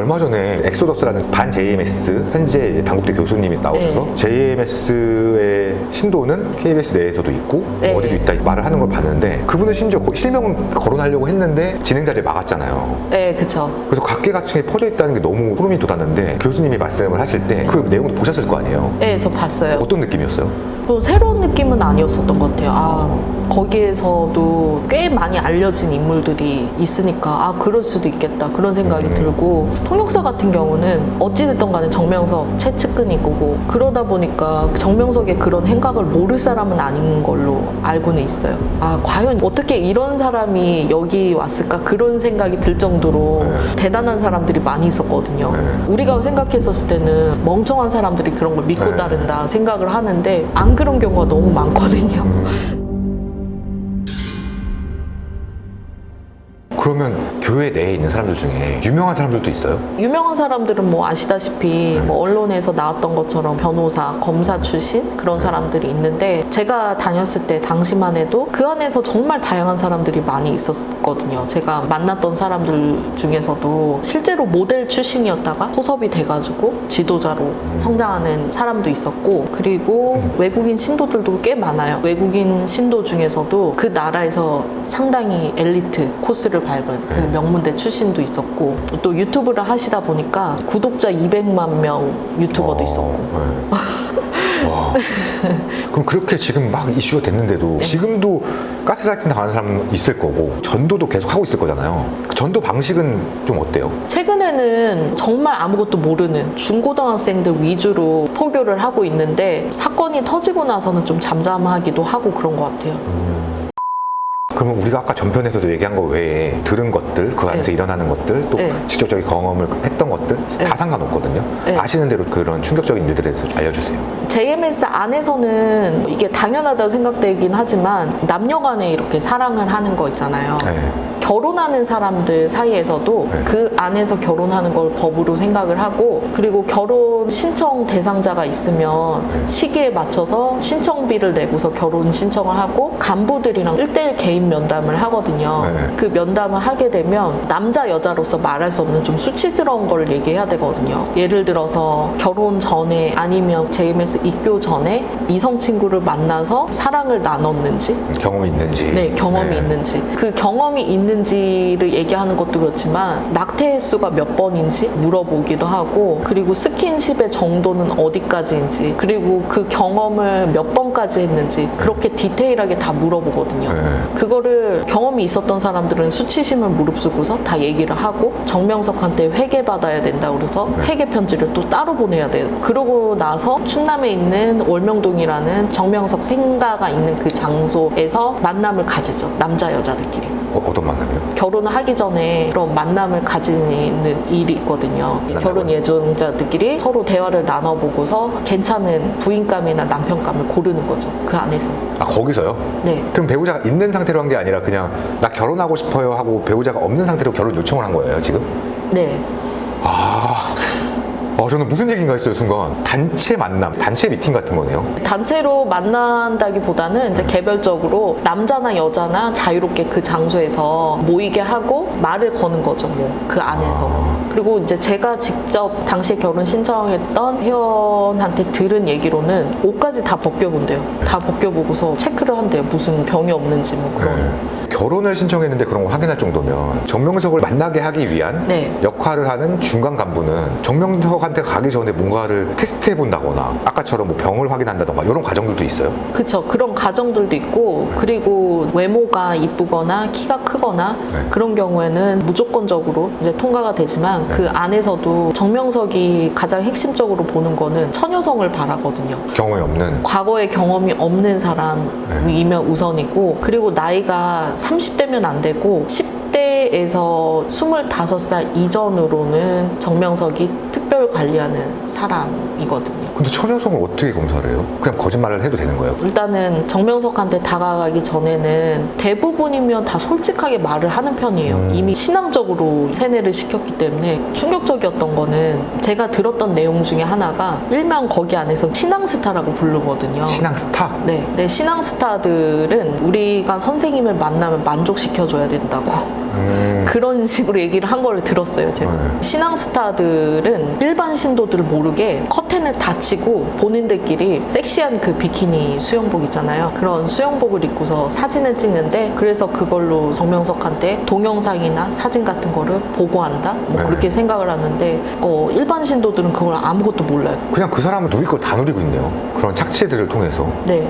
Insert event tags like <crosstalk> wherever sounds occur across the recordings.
얼마 전에 엑소더스라는 반 JMS 현재 당국대 교수님이 나오셔서 네. JMS의 신도는 KBS 내에서도 있고 네. 어디도 있다 말을 하는 걸 봤는데 그분은 심지어 거- 실명 거론하려고 했는데 진행자를 막았잖아요. 네, 그쵸. 그래서 각계각층에 퍼져 있다는 게 너무 소름이 돋았는데 교수님이 말씀을 하실 때 그 내용도 보셨을 거 아니에요. 네, 저 봤어요. 어떤 느낌이었어요? 또 새로운 느낌은 아니었었던 것 같아요. 아, 거기에서도 꽤 많이 알려진 인물들이 있으니까 아, 그럴 수도 있겠다. 그런 생각이 음. 들고 통역사 같은 경우는 어찌됐든 간에 정명석 최측근이 거고 그러다 보니까 정명석의 그런 행각을 모를 사람은 아닌 걸로 알고는 있어요. 아, 과연 어떻게 이런 사람이 여기 왔을까 그런 생각이 들 정도로 네. 대단한 사람들이 많이 있었거든요. 네. 우리가 생각했었을 때는 멍청한 사람들이 그런 걸 믿고 네. 따른다 생각을 하는데 안 그런 경우가 너무 많거든요. <laughs> 그러면 교회 내에 있는 사람들 중에 유명한 사람들도 있어요? 유명한 사람들은 뭐 아시다시피 뭐 언론에서 나왔던 것처럼 변호사, 검사 출신 그런 사람들이 있는데 제가 다녔을 때 당시만 해도 그 안에서 정말 다양한 사람들이 많이 있었거든요. 제가 만났던 사람들 중에서도 실제로 모델 출신이었다가 포섭이 돼가지고 지도자로 성장하는 사람도 있었고 그리고 외국인 신도들도 꽤 많아요. 외국인 신도 중에서도 그 나라에서 상당히 엘리트 코스를 밟은 그 명문대 출신도 있었고 또 유튜브를 하시다 보니까 구독자 200만 명 유튜버도 어, 있었고 네. 와. 그럼 그렇게 지금 막 이슈가 됐는데도 네. 지금도 가스라이팅 당하는 사람 있을 거고 전도도 계속 하고 있을 거잖아요. 그 전도 방식은 좀 어때요? 최근에는 정말 아무것도 모르는 중고등학생들 위주로 포교를 하고 있는데 사건이 터지고 나서는 좀 잠잠하기도 하고 그런 것 같아요. 그러면 우리가 아까 전편에서도 얘기한 거 외에 들은 것들, 그 안에서 네. 일어나는 것들, 또 네. 직접적인 경험을 했던 것들 네. 다 상관없거든요. 네. 아시는 대로 그런 충격적인 일들에 대해서 좀 알려주세요. JMS 안에서는 이게 당연하다고 생각되긴 하지만 남녀 간에 이렇게 사랑을 하는 거 있잖아요. 네. 결혼하는 사람들 사이에서도 네. 그 안에서 결혼하는 걸 법으로 생각을 하고 그리고 결혼 신청 대상자가 있으면 네. 시기에 맞춰서 신청비를 내고서 결혼 신청을 하고 간부들이랑 1대1 개인 면담을 하거든요. 네. 그 면담을 하게 되면 남자 여자로서 말할 수 없는 좀 수치스러운 걸 얘기해야 되거든요. 예를 들어서 결혼 전에 아니면 JMS 입교 전에 이성 친구를 만나서 사랑을 나눴는지 경험이 있는지. 네, 경험이 네. 있는지. 그 경험이 있는지를 얘기하는 것도 그렇지만 낙태 횟수가 몇 번인지 물어보기도 하고 그리고 스킨십의 정도는 어디까지인지 그리고 그 경험을 몇 번까지 했는지 그렇게 디테일하게 다 물어보거든요. 네. 그거를 경험이 있었던 사람들은 수치심을 무릅쓰고서 다 얘기를 하고 정명석한테 회계 받아야 된다 그래서 네. 회계 편지를 또 따로 보내야 돼요. 그러고 나서 충남 에 있는 월명동이라는 정명석 생가가 있는 그 장소에서 만남을 가지죠. 남자 여자들끼리. 어, 어떤 만남이요? 결혼을 하기 전에 그런 만남을 가지는 일이 있거든요. 이 결혼 예정자들끼리 서로 대화를 나눠보고서 괜찮은 부인감이나 남편감을 고르는 거죠. 그 안에서. 아 거기서요? 네. 그럼 배우자가 있는 상태로 한 게 아니라 그냥 나 결혼하고 싶어요 하고 배우자가 없는 상태로 결혼 요청을 한 거예요 지금? 네. 아, 어, 저는 무슨 얘기인가 했어요 순간 단체 만남, 단체 미팅 같은 거네요. 단체로 만난다기보다는 이제 개별적으로 남자나 여자나 자유롭게 그 장소에서 모이게 하고 말을 거는 거죠, 뭐. 그 안에서. 그리고 이제 제가 직접 당시에 결혼 신청했던 회원한테 들은 얘기로는 옷까지 다 벗겨본대요. 다 벗겨보고서 체크를 한대요. 무슨 병이 없는지 뭐 그런. 네. 결혼을 신청했는데 그런 거 확인할 정도면 정명석을 만나게 하기 위한 네. 역할을 하는 중간 간부는 정명석 한테 가기 전에 뭔가를 테스트해 본다거나 아까처럼 뭐 병을 확인한다던가 이런 과정들도 있어요. 그쵸. 그런 가정들도 있고, 그리고 외모가 이쁘거나 키가 크거나 네. 그런 경우에는 무조건적으로 이제 통과가 되지만 네. 그 안에서도 정명석이 가장 핵심적으로 보는 거는 처녀성을 바라거든요. 경험이 없는. 과거에 경험이 없는 사람이면 우선이고, 그리고 나이가 30대면 안 되고, 10대에서 25살 이전으로는 정명석이 특 별 관리하는 사람이거든요. 근데 처녀성을 어떻게 검사를 해요? 그냥 거짓말을 해도 되는 거예요? 일단은 정명석한테 다가가기 전에는 대부분이면 다 솔직하게 말을 하는 편이에요. 음. 이미 신앙적으로 세뇌를 시켰기 때문에 충격적이었던 거는 제가 들었던 내용 중에 하나가 일명 거기 안에서 신앙 스타라고 부르거든요. 신앙 스타? 네, 네, 신앙 스타들은 우리가 선생님을 만나면 만족시켜줘야 된다고. 음. 그런 식으로 얘기를 한 거를 들었어요, 제가. 네. 신앙 스타들은 일반 신도들 모르게 커튼을 닫히고 본인들끼리 섹시한 그 비키니 수영복 있잖아요. 그런 수영복을 입고서 사진을 찍는데 그래서 그걸로 정명석한테 동영상이나 사진 같은 거를 보고한다? 뭐 네. 그렇게 생각을 하는데 어, 일반 신도들은 그걸 아무것도 몰라요. 그냥 그 사람은 누릴 걸 다 누리고 있네요. 그런 착취들을 통해서. 네.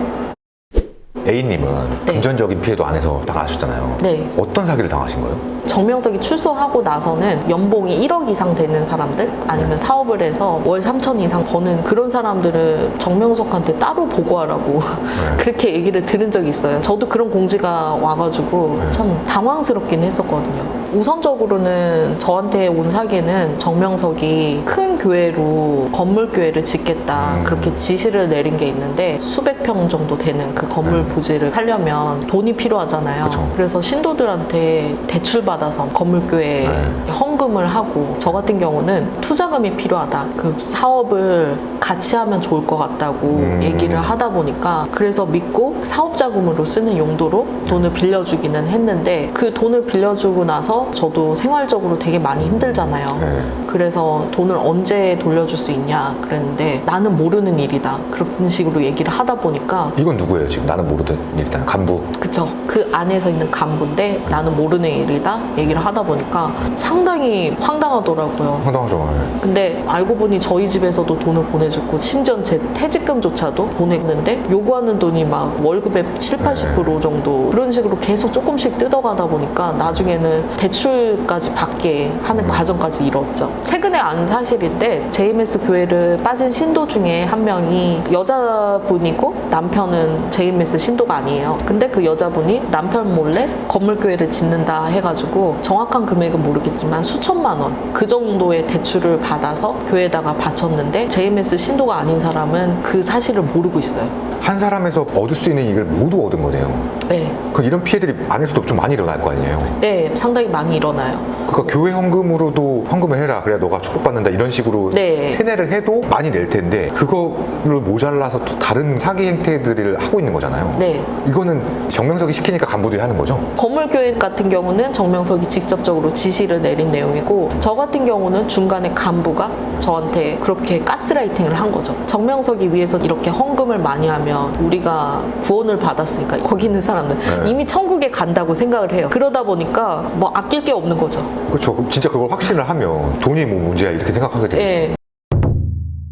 A님은 네. 금전적인 피해도 안 해서 당하셨잖아요. 네. 어떤 사기를 당하신 거예요? 정명석이 출소하고 나서는 연봉이 1억 이상 되는 사람들 아니면 사업을 해서 월 3천 이상 버는 그런 사람들은 정명석한테 따로 보고하라고 <laughs> 그렇게 얘기를 들은 적이 있어요. 저도 그런 공지가 와가지고 네. 참 당황스럽긴 했었거든요. 우선적으로는 저한테 온 사기는 정명석이 큰 교회로 건물 교회를 짓겠다 음. 그렇게 지시를 내린 게 있는데 수백 평 정도 되는 그 건물 부지를 살려면 돈이 필요하잖아요. 네. 그쵸. 그래서 신도들한테 대출 받아서 건물 교회에 네. 헌금을 하고 저 같은 경우는 투자금이 필요하다. 그 사업을 같이 하면 좋을 것 같다고 음. 얘기를 하다 보니까 그래서 믿고 사업 자금으로 쓰는 용도로 돈을 빌려주기는 했는데 그 돈을 빌려주고 나서 저도 생활적으로 되게 많이 힘들잖아요. 네. 그래서 돈을 언제 돌려줄 수 있냐 그랬는데 나는 모르는 일이다. 그런 식으로 얘기를 하다 보니까 이건 누구예요 지금? 나는 모르던 일단 간부. 그쵸. 그 안에서 있는 간부인데 나는 모르는 일이다 얘기를 하다 보니까 상당히 황당하더라고요. 황당하죠. 네. 근데 알고 보니 저희 집에서도 돈을 보내줬고 심지어 제 퇴직금조차도 보냈는데 요구하는 돈이 막 월급의 7, 80% 정도 그런 식으로 계속 조금씩 뜯어가다 보니까 나중에는 대출까지 받게 하는 과정까지 이뤘죠. 최근에 안 사실인데 JMS 교회를 빠진 신도 중에 한 명이 여자분이고 남편은 JMS 신도가 아니에요. 근데 그 여자분이 남편 몰래 건물 교회를 짓는다 해가지고 정확한 금액은 모르겠지만 수천만 원 그 정도의 대출을 받아서 교회에다가 바쳤는데 JMS 신도가 아닌 사람은 그 사실을 모르고 있어요. 한 사람에서 얻을 수 있는 이익을 모두 얻은 거네요. 네. 그 이런 피해들이 안에서도 좀 많이 일어날 거 아니에요. 네, 상당히 많이 일어나요. 그러니까 교회 헌금으로도 헌금을 해라. 그래야 너가 축복받는다. 이런 식으로 네. 세뇌를 해도 많이 낼 텐데 그거를 모자라서 또 다른 사기 행태들을 하고 있는 거잖아요. 네. 이거는 정명석이 시키니까 간부들이 하는 거죠. 건물교회 같은 경우는 정명석이 직접적으로 지시를 내린 내용이고 저 같은 경우는 중간에 간부가 저한테 그렇게 가스라이팅을 한 거죠. 정명석이 위해서 이렇게 헌금을 많이 하면 우리가 구원을 받았으니까 거기 있는 사람은 네. 이미 천국에 간다고 생각을 해요. 그러다 보니까 뭐 아낄 게 없는 거죠. 그렇죠. 그럼 진짜 그걸 확신을 하면 돈이 뭐 문제야 이렇게 생각하게 돼요. 예.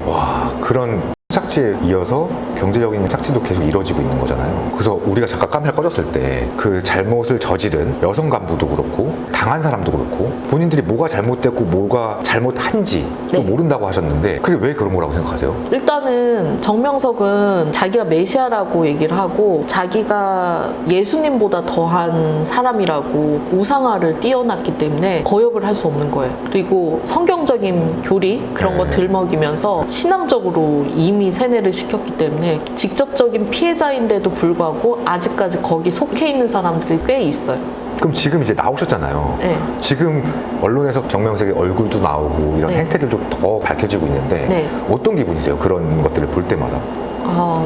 와 그런 착취에 이어서 경제적인 착취도 계속 이뤄지고 있는 거잖아요. 그래서 우리가 잠깐 카메라 꺼졌을 때 그 잘못을 저지른 여성 간부도 그렇고 당한 사람도 그렇고 본인들이 뭐가 잘못됐고 뭐가 잘못한지 또 네. 모른다고 하셨는데 그게 왜 그런 거라고 생각하세요? 일단은 정명석은 자기가 메시아라고 얘기를 하고 자기가 예수님보다 더한 사람이라고 우상화를 띄워놨기 때문에 거역을 할 수 없는 거예요. 그리고 성경적인 교리 그런 거 네. 들먹이면서 신앙적으로 이미 세뇌를 시켰기 때문에 직접적인 피해자인데도 불구하고 아직까지 거기 속해 있는 사람들이 꽤 있어요. 그럼 지금 이제 나오셨잖아요. 네. 지금 언론에서 정명석의 얼굴도 나오고 이런 네. 행태들도 더 밝혀지고 있는데 네. 어떤 기분이세요? 그런 것들을 볼 때마다. 아,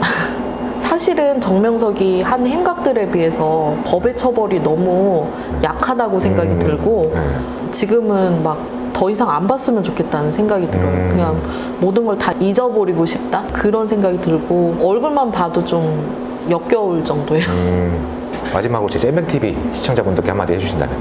<laughs> 사실은 정명석이 한 행각들에 비해서 법의 처벌이 너무 약하다고 생각이 음, 들고 네. 지금은 막 더 이상 안 봤으면 좋겠다는 생각이 들어요. 음. 그냥 모든 걸 다 잊어버리고 싶다 그런 생각이 들고 얼굴만 봐도 좀 역겨울 정도예요. 음, 마지막으로 제 잼뱅TV 시청자분들께 한마디 해주신다면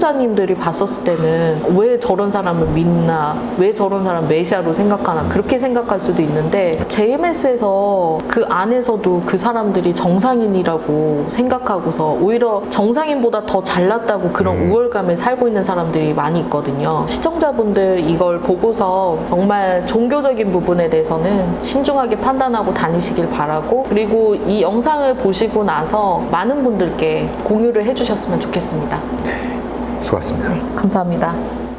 시청자님들이 봤었을 때는 왜 저런 사람을 믿나, 왜 저런 사람 메시아로 생각하나 그렇게 생각할 수도 있는데 JMS에서 그 안에서도 그 사람들이 정상인이라고 생각하고서 오히려 정상인보다 더 잘났다고 그런 음. 우월감에 살고 있는 사람들이 많이 있거든요. 시청자분들 이걸 보고서 정말 종교적인 부분에 대해서는 신중하게 판단하고 다니시길 바라고 그리고 이 영상을 보시고 나서 많은 분들께 공유를 해주셨으면 좋겠습니다. 수고하셨습니다. 감사합니다.